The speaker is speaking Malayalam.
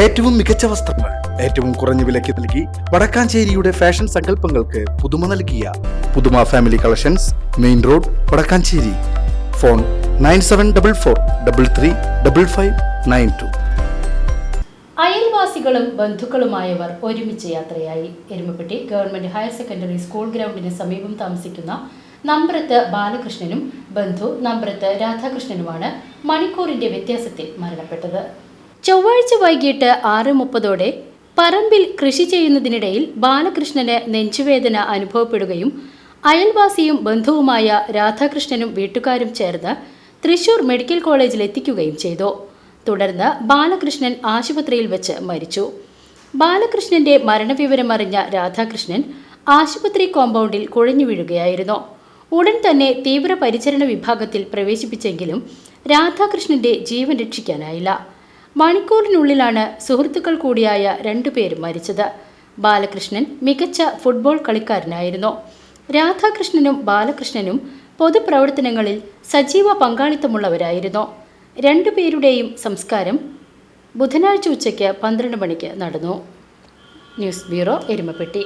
ഏറ്റവും മികച്ച വസ്ത്രങ്ങൾ ഏറ്റവും കുറഞ്ഞ വിലയ്ക്ക് നൽകി വടക്കാഞ്ചേരിയുടെ ഫാഷൻ സങ്കല്പങ്ങൾക്ക് പുതുമ നൽകിയ പുതുമ family collections main road Vadakkanchery. Phone nine seven double four double three double five nine two. അയൽവാസികളും ബന്ധുക്കളുമായവർ ഒരുമിച്ച് യാത്രയായി. Erumapetty government higher secondary school ഗ്രൗണ്ടിന് സമീപം താമസിക്കുന്ന നമ്പ്രത്ത് ബാലകൃഷ്ണനും ബന്ധു നമ്പ്രത്ത് രാധാകൃഷ്ണനുമാണ് മണിക്കൂറിന്റെ വ്യത്യാസത്തിൽ മരണപ്പെട്ടത്. ചൊവ്വാഴ്ച വൈകിട്ട് ആറ് മുപ്പതോടെ പറമ്പിൽ കൃഷി ചെയ്യുന്നതിനിടയിൽ ബാലകൃഷ്ണന് നെഞ്ചുവേദന അനുഭവപ്പെടുകയും അയൽവാസിയും ബന്ധുവുമായ രാധാകൃഷ്ണനും വീട്ടുകാരും ചേർന്ന് തൃശൂർ മെഡിക്കൽ കോളേജിൽ എത്തിക്കുകയും ചെയ്തു. തുടർന്ന് ബാലകൃഷ്ണൻ ആശുപത്രിയിൽ വെച്ച് മരിച്ചു. ബാലകൃഷ്ണന്റെ മരണവിവരമറിഞ്ഞ രാധാകൃഷ്ണൻ ആശുപത്രി കോമ്പൗണ്ടിൽ കുഴഞ്ഞു വീഴുകയായിരുന്നു. ഉടൻ തന്നെ തീവ്രപരിചരണ വിഭാഗത്തിൽ പ്രവേശിപ്പിച്ചെങ്കിലും രാധാകൃഷ്ണന്റെ ജീവൻ രക്ഷിക്കാനായില്ല. മണിക്കൂറിനുള്ളിലാണ് സുഹൃത്തുക്കൾ കൂടിയായ രണ്ടുപേരും മരിച്ചത്. ബാലകൃഷ്ണൻ മികച്ച ഫുട്ബോൾ കളിക്കാരനായിരുന്നു. രാധാകൃഷ്ണനും ബാലകൃഷ്ണനും പൊതുപ്രവർത്തനങ്ങളിൽ സജീവ പങ്കാളിത്തമുള്ളവരായിരുന്നു. രണ്ടുപേരുടെയും സംസ്കാരം ബുധനാഴ്ച ഉച്ചയ്ക്ക് പന്ത്രണ്ട് മണിക്ക് നടന്നു. News bureau Erumapetty.